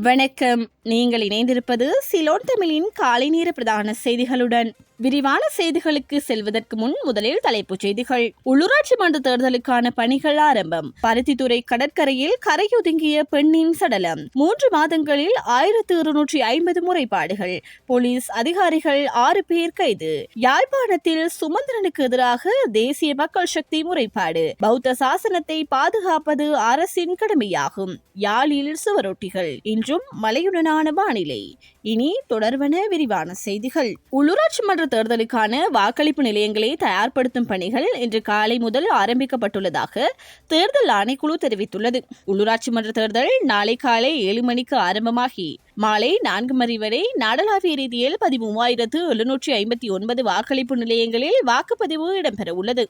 வணக்கம். நீங்கள் இணைந்திருப்பது சிலோன் தமிழின் காலை நேர பிரதான செய்திகளுடன். விரிவான செய்திகளுக்கு செல்வதற்கு முன் முதலில் தலைப்புச் செய்திகள். உள்ளூராட்சி மன்ற தேர்தலுக்கான பணிகள் ஆரம்பம். பருத்தித்துறை கடற்கரையில் கரையொதுங்கிய பெண்ணின் சடலம். மூன்று மாதங்களில் ஆயிரத்து இருநூற்றி ஐம்பது முறைப்பாடுகள். போலீஸ் அதிகாரிகள் ஆறு பேர் கைது. யாழ்ப்பாணத்தில் சுமந்திரனுக்கு எதிராக தேசிய மக்கள் சக்தி முறைப்பாடு. பௌத்த சாசனத்தை பாதுகாப்பது அரசின் கடமையாகும். யாழில் சுவரொட்டிகள். இன்றும் மழையுடனான வானிலை. இனி தொடர்வன விரிவான செய்திகள். உள்ளூராட்சி மன்ற தேர்தலுக்கான வாக்களிப்பு நிலையங்களை தயார்படுத்தும் பணிகள் இன்று காலை முதல் ஆரம்பிக்கப்பட்டுள்ளதாக தேர்தல் ஆணைக்குழு தெரிவித்துள்ளது. உள்ளூராட்சி மன்ற தேர்தல் நாளை காலை ஏழு மணிக்கு ஆரம்பமாகி மாலை நான்கு மணி வரை நாடளாவிய ரீதியில் பதிமூவாயிரத்து எழுநூற்றி ஐம்பத்தி ஒன்பது வாக்களிப்பு நிலையங்களில் வாக்குப்பதிவு இடம்பெற உள்ளது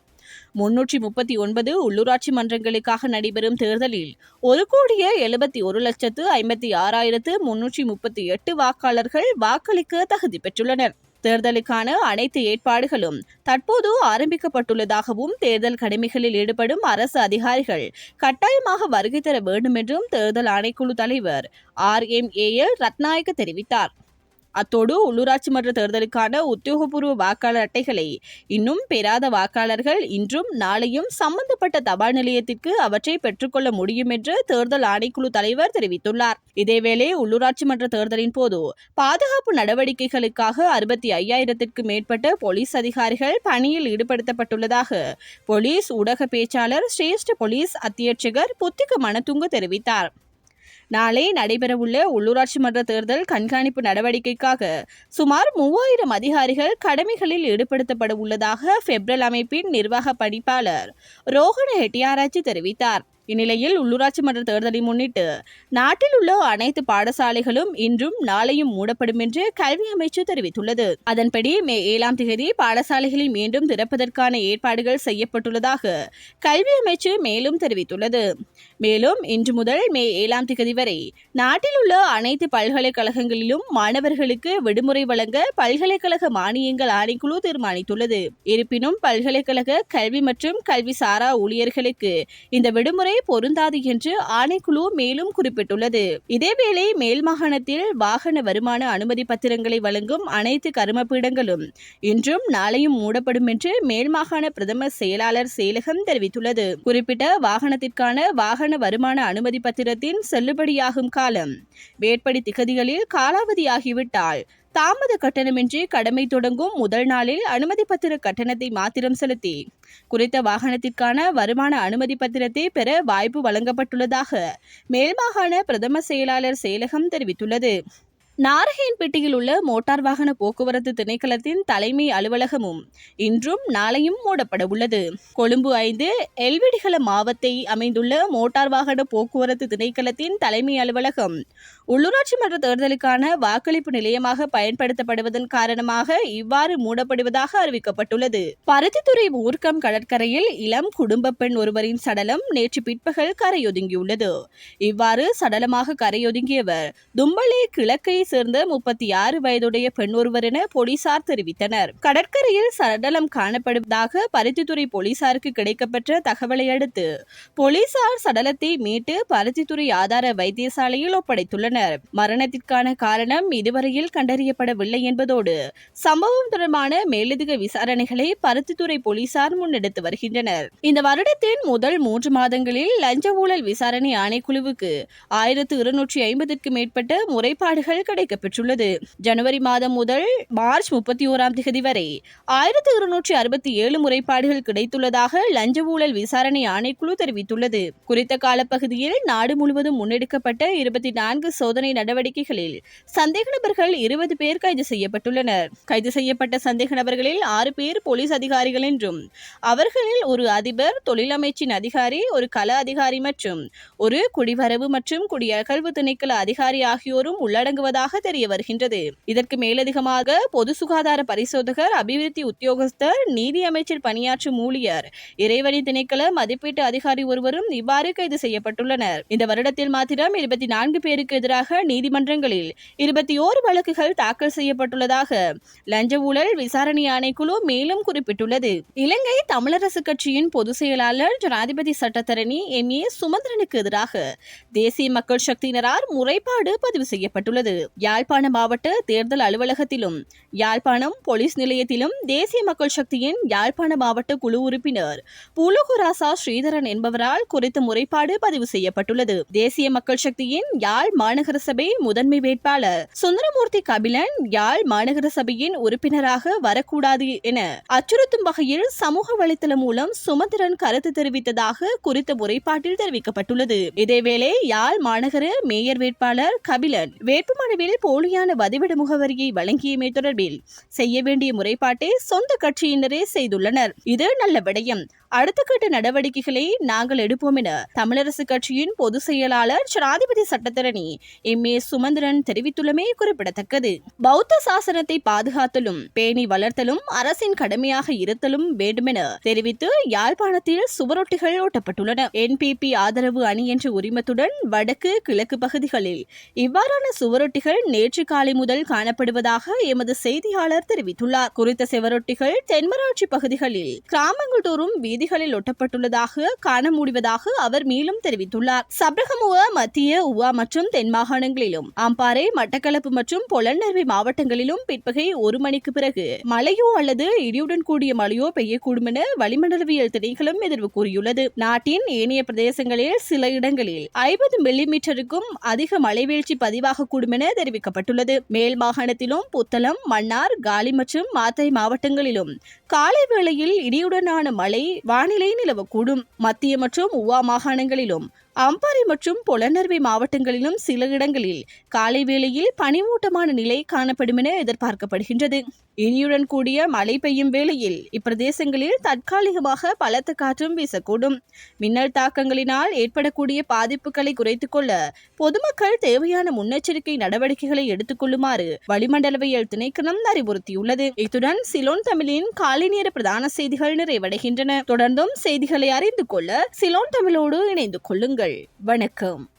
முன்னூற்றி முப்பத்தி ஒன்பது உள்ளூராட்சி மன்றங்களுக்காக நடைபெறும் தேர்தலில் ஒரு கோடியே எழுபத்தி ஒரு லட்சத்து ஐம்பத்தி ஆறாயிரத்து முன்னூற்றி முப்பத்தி எட்டு வாக்காளர்கள் வாக்களிக்க தகுதி பெற்றுள்ளனர். தேர்தலுக்கான அனைத்து ஏற்பாடுகளும் தற்போது ஆரம்பிக்கப்பட்டுள்ளதாகவும் தேர்தல் கடமைகளில் ஈடுபடும் அரசு அதிகாரிகள் கட்டாயமாக வருகை தர வேண்டும் என்றும் தேர்தல் ஆணைக்குழு தலைவர் R M A L Rathnayake தெரிவித்தார். அத்தோடு உள்ளூராட்சி மன்ற தேர்தலுக்கான உத்தியோகபூர்வ வாக்காளர் அட்டைகளை இன்னும் பெறாத வாக்காளர்கள் இன்றும் நாளையும் சம்பந்தப்பட்ட தபால் நிலையத்திற்கு அவற்றை பெற்றுக்கொள்ள முடியும் என்று தேர்தல் ஆணைக்குழு தலைவர் தெரிவித்துள்ளார். இதேவேளை உள்ளூராட்சி மன்ற தேர்தலின் போது பாதுகாப்பு நடவடிக்கைகளுக்காக அறுபத்தி ஐயாயிரத்திற்கு மேற்பட்ட போலீஸ் அதிகாரிகள் பணியில் ஈடுபடுத்தப்பட்டுள்ளதாக போலீஸ் ஊடக பேச்சாளர் சிரேஷ்ட போலீஸ் அத்தியட்சகர் புத்திக மனதுங்க தெரிவித்தார். நாளை நடைபெறவுள்ள உள்ளூராட்சி மன்ற தேர்தல் கண்காணிப்பு நடவடிக்கைக்காக சுமார் மூவாயிரம் அதிகாரிகள் கடமைகளில் ஈடுபடுத்தப்பட உள்ளதாக பெப்ரல் அமைப்பின் நிர்வாக பணிப்பாளர் ரோஹன ஹெட்டியாராச்சி தெரிவித்தார். இந்நிலையில் உள்ளூராட்சி மன்ற தேர்தலை முன்னிட்டு நாட்டில் உள்ள அனைத்து பாடசாலைகளும் இன்றும் நாளையும் மூடப்படும் என்று கல்வி அமைச்சு தெரிவித்துள்ளது. அதன்படி மே ஏழாம் தேதி பாடசாலைகளை மீண்டும் திறப்பதற்கான ஏற்பாடுகள் செய்யப்பட்டுள்ளதாக கல்வி அமைச்சு மேலும் தெரிவித்துள்ளது. மேலும் இன்று முதல் மே ஏழாம் தேதி வரை நாட்டில் உள்ள அனைத்து பல்கலைக்கழகங்களிலும் மாணவர்களுக்கு விடுமுறை வழங்க பல்கலைக்கழக மானியங்கள் ஆணைக்குழு தீர்மானித்துள்ளது. இருப்பினும் பல்கலைக்கழக கல்வி மற்றும் கல்வி சாரா ஊழியர்களுக்கு இந்த விடுமுறை பொருந்தாது என்று ஆணைக்குழு மேலும் குறிப்பிட்டுள்ளது. இதேவேளை மேல் மாகாணத்தில் வாகன வருமான அனுமதி பத்திரங்களை வழங்கும் அனைத்து கருமப்பீடங்களும் இன்றும் நாளையும் மூடப்படும் என்று மேல் மாகாண பிரதம செயலாளர் செயலகம் தெரிவித்துள்ளது. குறிப்பிட்ட வாகனத்திற்கான வாகன வருமான அனுமதி பத்திரத்தின் செல்லுபடியாகும் காலம். வேட்படி திகதிகளில் காலாவதியாகிவிட்டால் தாமத கட்டணமின்றி கடமை தொடங்கும் முதல் நாளில் அனுமதி பத்திர கட்டணத்தை மாத்திரம் செலுத்தி குறித்த வாகனத்திற்கான வருமான அனுமதி பத்திரத்தை பெற வாய்ப்பு வழங்கப்பட்டுள்ளதாக மேல்மாகாண பிரதம செயலாளர் செயலகம் தெரிவித்துள்ளது. நாரகேன்பேட்டையில் உள்ள மோட்டார் வாகன போக்குவரத்து திணைக்களத்தின் தலைமை அலுவலகமும் இன்றும் நாளையும் மூடப்பட உள்ளது. கொழும்பு ஐந்து எல்விடிகள மாவத்தை அமைந்துள்ள மோட்டார் வாகன போக்குவரத்து திணைக்களத்தின் தலைமை அலுவலகம் உள்ளூராட்சி மன்ற தேர்தலுக்கான வாக்களிப்பு நிலையமாக பயன்படுத்தப்படுவதன் காரணமாக இவ்வாறு மூடப்படுவதாக அறிவிக்கப்பட்டுள்ளது. பருத்தித்துறை ஊர்க்கம் கடற்கரையில் இளம் குடும்ப பெண் ஒருவரின் சடலம் நேற்று பிற்பகல் கரையொதுங்கியுள்ளது. இவ்வாறு சடலமாக கரையொதுங்கியவர் தும்பளே கிழக்கை சேர்ந்த முப்பத்தி ஆறு வயதுடைய பெண் ஒருவர் என போலீசார் தெரிவித்தனர். கடற்கரையில் சடலம் காணப்படுவதாக பருத்தித்துறை போலீசாருக்கு கிடைக்கப்பெற்ற தகவலை அடுத்து போலீசார் சடலத்தை மீட்டு பருத்தித்துறை ஆதார வைத்தியசாலையில் ஒப்படைத்துள்ளனர். மரணத்திற்கான காரணம் இதுவரையில் கண்டறியப்படவில்லை என்பதோடு சம்பவம் தொடர்பான மேலதிக விசாரணைகளை பருத்தித்துறை போலீசார் முன்னெடுத்து வருகின்றனர். இந்த வருடத்தின் முதல் மூன்று மாதங்களில் லஞ்ச ஊழல் விசாரணை ஆணைக்குழுவுக்கு ஆயிரத்து இருநூற்றி ஐம்பதுக்கு மேற்பட்ட முறைப்பாடுகள் கிடைக்கப்பெற்றுள்ளது ஜனவரி மாதம் முதல் மார்ச் முப்பத்தி ஓராம் தேதி வரை ஆயிரத்தி இருநூற்றி அறுபத்தி ஏழு முறைப்பாடுகள் கிடைத்துள்ளதாக லஞ்ச ஊழல் விசாரணை ஆணைக்குழு தெரிவித்துள்ளது. குறித்த காலப்பகுதியில் நாடு முழுவதும் முன்னெடுக்கப்பட்ட இருபத்தி நான்கு சோதனை நடவடிக்கைகளில் சந்தேக நபர்கள் இருபது பேர் கைது செய்யப்பட்டுள்ளனர். கைது செய்யப்பட்ட சந்தேக நபர்களில் ஆறு பேர் போலீஸ் அதிகாரிகள் என்றும் அவர்களில் ஒரு அதிபர் தொழிலமைச்சின் அதிகாரி ஒரு கல அதிகாரி மற்றும் ஒரு குடிவரவு மற்றும் குடியகழ்வு திணைக்கள அதிகாரி ஆகியோரும் உள்ளடங்குவதாக இருப்பதாக தெரிய வருகின்றது. இதற்கு மேலதிகமாக பொது சுகாதார பரிசோதகர் அபிவிருத்தி உத்தியோகஸ்தர் நீதி அமைச்சர் பணியாற்றும் ஊழியர் இறைவனி திணைக்கள மதிப்பீட்டு அதிகாரி ஒருவரும் இவ்வாறு கைது செய்யப்பட்டுள்ளனர். இந்த வருடத்தில் மாத்திரம் இருபத்தி நான்கு பேருக்கு எதிராக நீதிமன்றங்களில் இருபத்தி ஓரு வழக்குகள் தாக்கல் செய்யப்பட்டுள்ளதாக லஞ்ச ஊழல் விசாரணை ஆணைக்குழு மேலும் குறிப்பிட்டுள்ளது. இலங்கை தமிழரசு கட்சியின் பொதுச் செயலாளர் ஜனாதிபதி சட்டத்தரணி எம் ஏ சுமந்திரனுக்கு எதிராக தேசிய மக்கள் சக்தியினரால் முறைப்பாடு பதிவு செய்யப்பட்டுள்ளது. யாழ்ப்பாண மாவட்ட தேர்தல் அலுவலகத்திலும் யாழ்ப்பாணம் போலீஸ் நிலையத்திலும் தேசிய மக்கள் சக்தியின் யாழ்ப்பாண மாவட்ட குழு உறுப்பினர் புலுகுராசா ஸ்ரீதரன் என்பவரால் குறித்த முறைப்பாடு பதிவு செய்யப்பட்டுள்ளது. தேசிய மக்கள் சக்தியின் யாழ் மாநகர சபை முதன்மை வேட்பாளர் சுந்தரமூர்த்தி கபிலன் யாழ் மாநகர சபையின் உறுப்பினராக வரக்கூடாது என அச்சுறுத்தும் வகையில் சமூக வலைதளம் மூலம் சுமந்திரன் கருத்து தெரிவித்ததாக குறித்த முறைப்பாட்டில் தெரிவிக்கப்பட்டுள்ளது. இதேவேளை யாழ் மாநகர மேயர் வேட்பாளர் கபிலன் வேட்புமனு தேர்வில் போலியான வதிவிட முகவரியை வழங்கியமை தொடர்பில் செய்ய வேண்டிய முறைப்பாட்டை சொந்த கட்சியினரே செய்துள்ளனர். இது நல்ல விடயம். அடுத்த கட்ட நடவடிக்கைகளை நாங்கள் எடுப்போம் என தமிழரசு கட்சியின் பொதுச் செயலாளர் ஜனாதிபதி சட்டத்தரணி எம். ஏ. சுமந்திரன் தெரிவித்துள்ளமே குறிப்பிடத்தக்கது. பௌத்த சாசனத்தை பாதுகாத்தலும் பேணி வளர்த்தலும் அரசின் கடமையாக இருத்தலும் வேண்டுமென தெரிவித்து யாழ்ப்பாணத்தில் சுவரொட்டிகள் ஓட்டப்பட்டுள்ளன. என்பிபி ஆதரவு அணி என்ற உரிமத்துடன் வடக்கு கிழக்கு பகுதிகளில் இவ்வாறான சுவரொட்டிகள் நேற்று காலை முதல் காணப்படுவதாக எமது செய்தியாளர் தெரிவித்துள்ளார். குறித்த செவரொட்டிகள் தென்மராட்சி பகுதிகளில் கிராமங்கள் தோறும் வீதிகளில் ஒட்டப்பட்டுள்ளதாக காண முடிவதாக அவர் மேலும் தெரிவித்துள்ளார். சப்ரகமுவ மத்திய உவா மற்றும் தென் மாகாணங்களிலும் அம்பாறை மட்டக்களப்பு மற்றும் பொலன்னர்வை மாவட்டங்களிலும் பிற்பகை ஒரு மணிக்கு பிறகு மழையோ அல்லது இடியுடன் கூடிய மழையோ பெய்யக்கூடும் என வளிமண்டலவியல் திணைக்களம் எதிர்வு கூறியுள்ளது. நாட்டின் ஏனைய பிரதேசங்களில் சில இடங்களில் ஐம்பது மில்லிமீட்டருக்கும் அதிக மழைவீழ்ச்சி பதிவாகக்கூடும் என தெரிவிக்கப்பட்டுள்ளது. மேல் மாகாணத்திலும் புத்தளம் மன்னார் காலி மற்றும் மாத்தை மாவட்டங்களிலும் காலை வேளையில் இடியுடனான மழை வானிலை நிலவக்கூடும். மத்திய மற்றும் உவா மாகாணங்களிலும் அம்பாறை மற்றும் பொலனர்வை மாவட்டங்களிலும் சில இடங்களில் காலை வேளையில் பனிமூட்டமான நிலை காணப்படும் என எதிர்பார்க்கப்படுகின்றது. இனியுடன் கூடிய மழை பெய்யும் வேளையில் இப்பிரதேசங்களில் தற்காலிகமாக பலத்த காற்றும் வீசக்கூடும். மின்னல் தாக்கங்களினால் ஏற்படக்கூடிய பாதிப்புகளை குறைத்துக் கொள்ள பொதுமக்கள் தேவையான முன்னெச்சரிக்கை நடவடிக்கைகளை எடுத்துக் கொள்ளுமாறு வளிமண்டலவியல் திணைக்களம் அறிவுறுத்தியுள்ளது. இத்துடன் சிலோன் தமிழின் காலை நேர பிரதான செய்திகள் நிறைவடைகின்றன. தொடர்ந்தும் செய்திகளை அறிந்து கொள்ள சிலோன் தமிழோடு இணைந்து கொள்ளுங்கள். வணக்கம்.